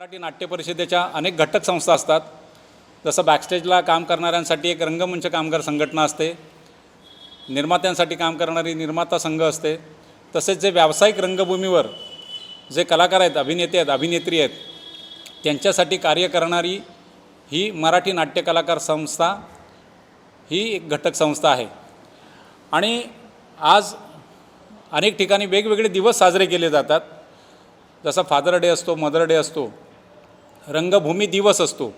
मराठी नाट्य परिषदेच्या अनेक घटक संस्था असतात. जसं बॅकस्टेजला काम करणाऱ्यांसाठी एक रंगमंच कामगार संघटना असते. निर्मात्यांसाठी काम करणारी निर्माता संघ असते. तसेच जे व्यावसायिक रंगभूमीवर जे कलाकार आहेत अभिनेते आहेत अभिनेत्री आहेत त्यांच्यासाठी कार्य करणारी ही मराठी नाट्य कलाकार संस्था ही एक घटक संस्था आहे. आणि आज अनेक ठिकाणी वेगवेगळे दिवस साजरे केले जातात. जसा फादर डे असतो मदर डे असतो रंगभूमी दिवस असतो.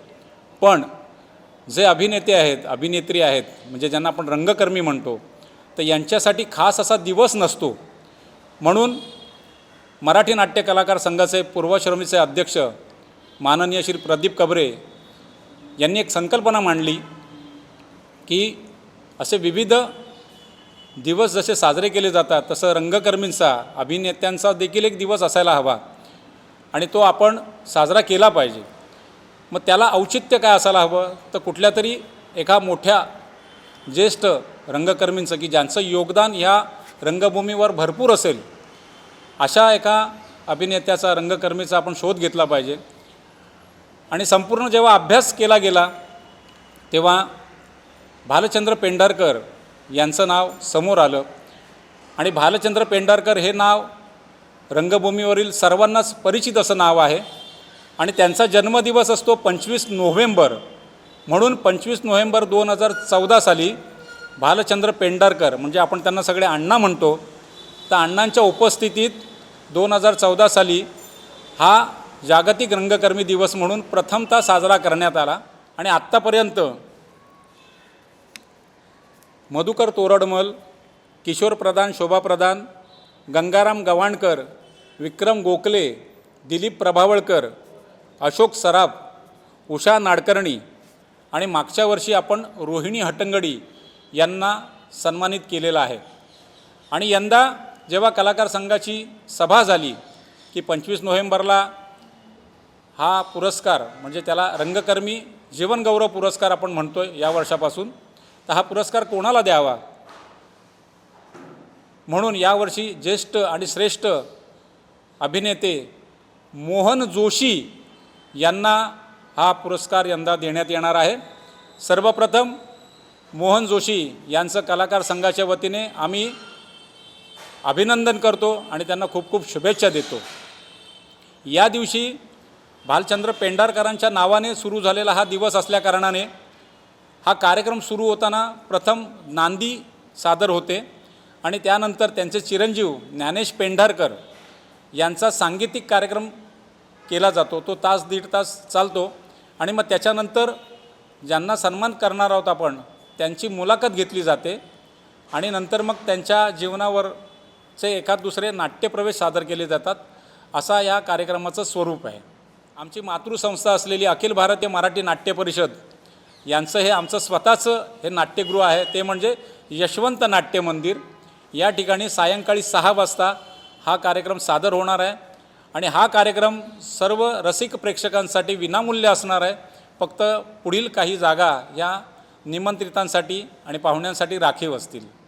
पण जे अभिनेते आहेत अभिनेत्री आहेत म्हणजे ज्यांना आपण रंगकर्मी म्हणतो तर यांच्यासाठी खास असा दिवस नसतो. म्हणून मराठी नाट्य कलाकार संघाचे पूर्वश्रमीचे अध्यक्ष माननीय श्री प्रदीप कबरे यांनी एक संकल्पना मांडली की असे विविध दिवस जसे साजरे केले जातात तसं रंगकर्मींचा अभिनेत्यांचा देखील एक दिवस असायला हवा. आणि तो आपण साजरा केला पाहिजे. मग त्याला औचित्य काय असायला हवं? तर कुठल्या तरी एका मोठ्या ज्येष्ठ रंगकर्मींचं की ज्यांचं योगदान ह्या रंगभूमीवर भरपूर असेल अशा एका अभिनेत्याचा रंगकर्मीचा आपण शोध घेतला पाहिजे. आणि संपूर्ण जेव्हा अभ्यास केला गेला तेव्हा भालचंद्र पेंढारकर यांचं नाव समोर आलं. आणि भालचंद्र पेंढारकर हे नाव रंगभूमीवरील सर्वांनाच परिचित असं नाव आहे. आणि त्यांचा जन्मदिवस असतो पंचवीस नोव्हेंबर. म्हणून पंचवीस नोव्हेंबर दोन हजार चौदा साली भालचंद्र पेंढारकर म्हणजे आपण त्यांना सगळे अण्णा म्हणतो तर अण्णांच्या उपस्थितीत दोन हजार चौदा साली हा जागतिक रंगकर्मी दिवस म्हणून प्रथमतः साजरा करण्यात आला आणि आत्तापर्यंत मधुकर तोरडमल किशोर प्रधान शोभा प्रधान गंगाराम गवाणकर विक्रम गोखले दिलीप प्रभावळकर अशोक सराफ उषा नाडकर्णी आणि मागच्या वर्षी आपण रोहिणी हटंगडी यांना सन्मानित केलेलं आहे. आणि यंदा जेव्हा कलाकार संघाची सभा झाली की पंचवीस नोव्हेंबरला हा पुरस्कार म्हणजे त्याला रंगकर्मी जीवनगौरव पुरस्कार आपण म्हणतो आहे या वर्षापासून तर हा पुरस्कार कोणाला द्यावा? म्हणून यावर्षी ज्येष्ठ आणि श्रेष्ठ अभिनेते मोहन जोशी यांना हा पुरस्कार यंदा देण्यात येणार आहे. सर्वप्रथम मोहन जोशी यांचं कलाकार संघाच्या वतीने आम्ही अभिनंदन करतो आणि त्यांना खूप खूप शुभेच्छा देतो. या दिवशी भालचंद्र पेंढारकरांच्या नावाने सुरू झालेला हा दिवस असल्याकारणाने हा कार्यक्रम सुरू होताना प्रथम नांदी सादर होते आणि त्यानंतर त्यांचे चिरंजीव ज्ञानेश पेंढारकर यांचा सांगीतिक कार्यक्रम केला जातो तो तास दीड तास चालतो आणि मग त्याच्यानंतर ज्यांना सन्मान करणार आहोत आपण त्यांची मुलाखत घेतली जाते आणि नंतर मग त्यांच्या जीवनावरचे एखाद दुसरे नाट्यप्रवेश सादर केले जातात असा या कार्यक्रमाचं स्वरूप आहे. आमची मातृसंस्था असलेली अखिल भारतीय मराठी नाट्य परिषद यांचं हे आमचं स्वतःचं हे नाट्यगृह आहे ते म्हणजे यशवंत नाट्य मंदिर. या ठिकाणी सायंकाळी सहा वाजता हा कार्यक्रम सादर होणार आहे. आणि हा कार्यक्रम सर्व रसिक प्रेक्षकांसाठी विनामूल्य असणार आहे. फक्त पुढील काही जागा या निमंत्रितांसाठी आणि पाहुण्यांसाठी राखीव असतील.